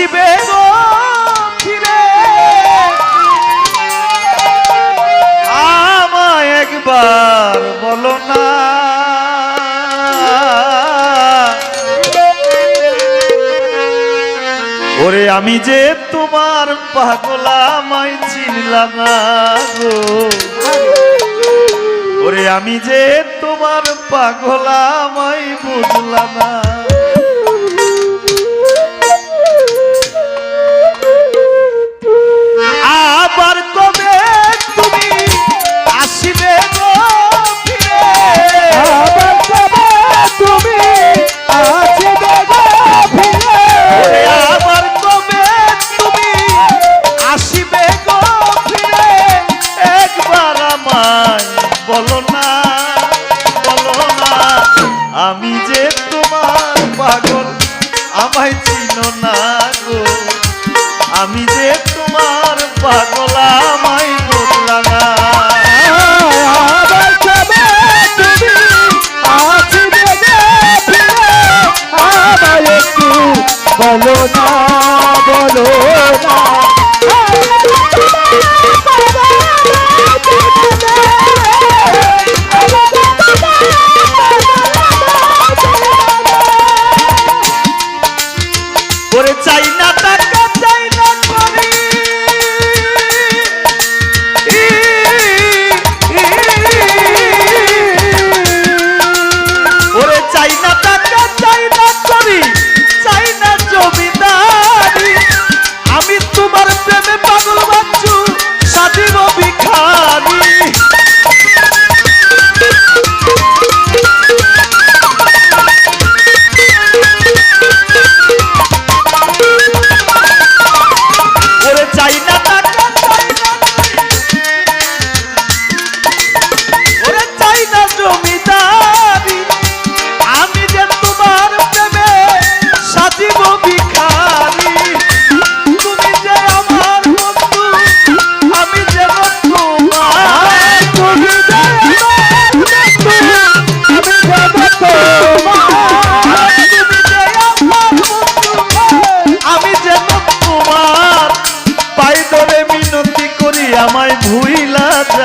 আসিবে গো, ফিরে। আমায় একবার বলো না। ওরে আমি যে তোমার পাগলামাই চিনলাম ওরে আমি যে তোমার পাগলামাই বুঝলাম না bolón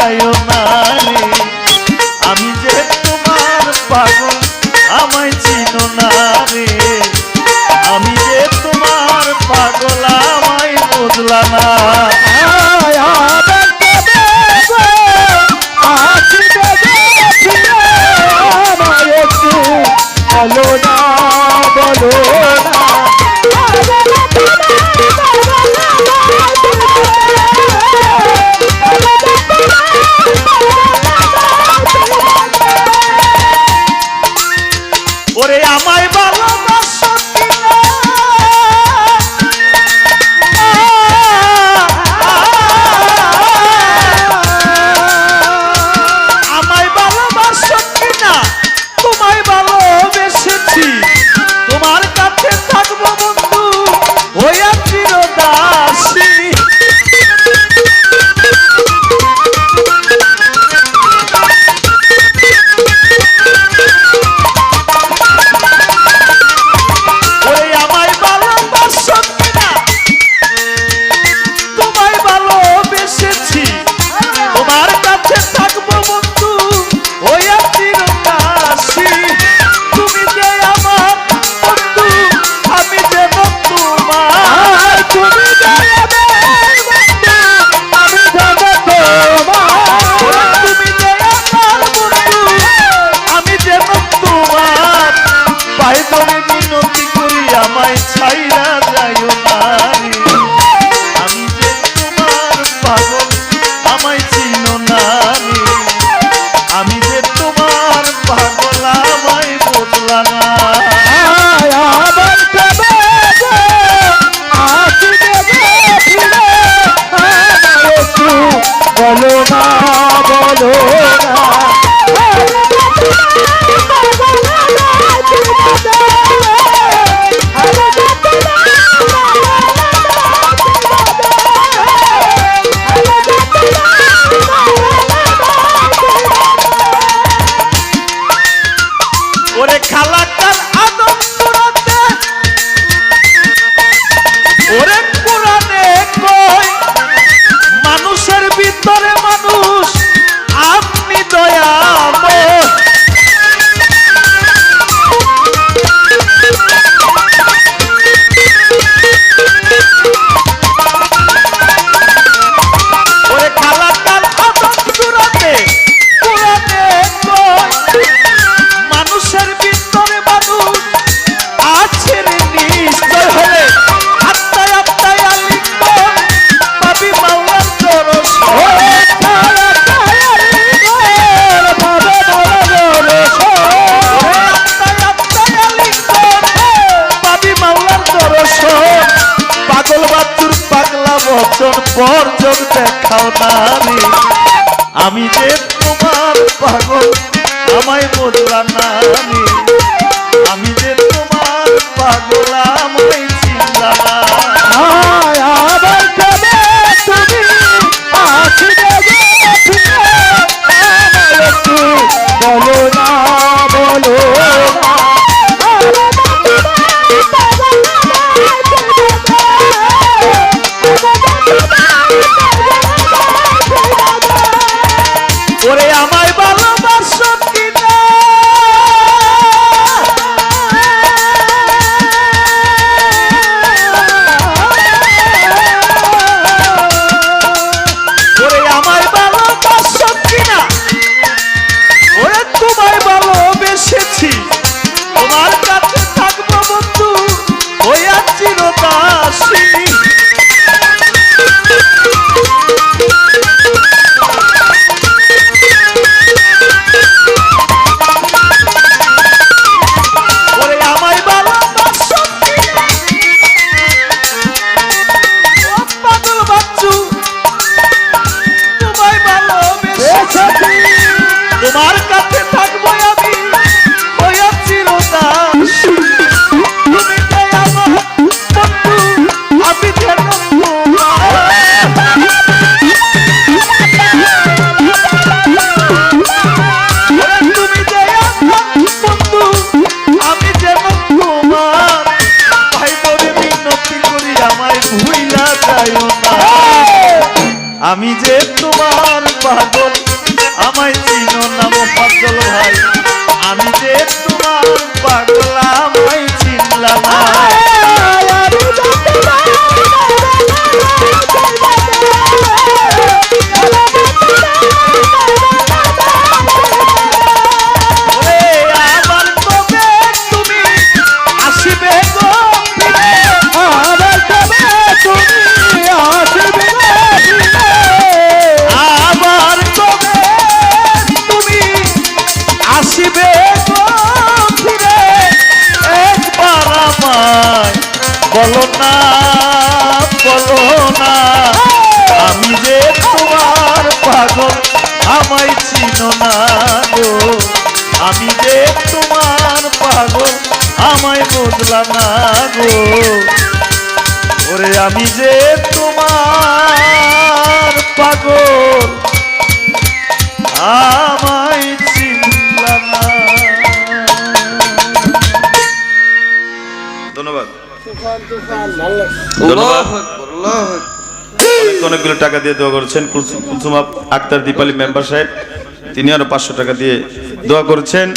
যায় নারে আমি যে তোমার পাগল, আমায় চিনো না রে। আমি যে তোমার পাগল, আমায় বুঝলা না। বলো না বলো না। ওরে আমায় ভালো Bak বচন যোগ দেখাও না রে। আমি যে তোমার পাগল, আমায় বদলা না রে। আমি যে তোমার পাগল আমি যে তোমার পাগল আমায় চিনো না গো। আমি যে তোমার পাগল আমায় বুঝলা না গো। ওরে আমি যে তোমার পাগল আমায় চিনলা না। ধন্যবাদ। ধন্যবাদ। অনেকগুলো টাকা দিয়ে দোয়া করেছেন। কুলসুম আক্তার দীপালি মেম্বার সাহেব, তিনি আরও পাঁচশো টাকা দিয়ে দোয়া করেছেন।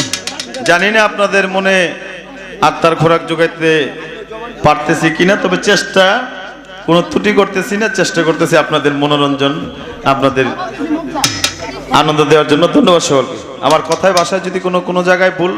জানি না আপনাদের মনে আত্মার খোরাক যোগাইতে পারতেছি কিনা, তবে চেষ্টা, কোনো ত্রুটি করতেছি না, চেষ্টা করতেছি আপনাদের মনোরঞ্জন, আপনাদের আনন্দ দেওয়ার জন্য। ধন্যবাদ সকলকে। আমার কথায়, বাসায় যদি কোনো কোনো জায়গায় ভুল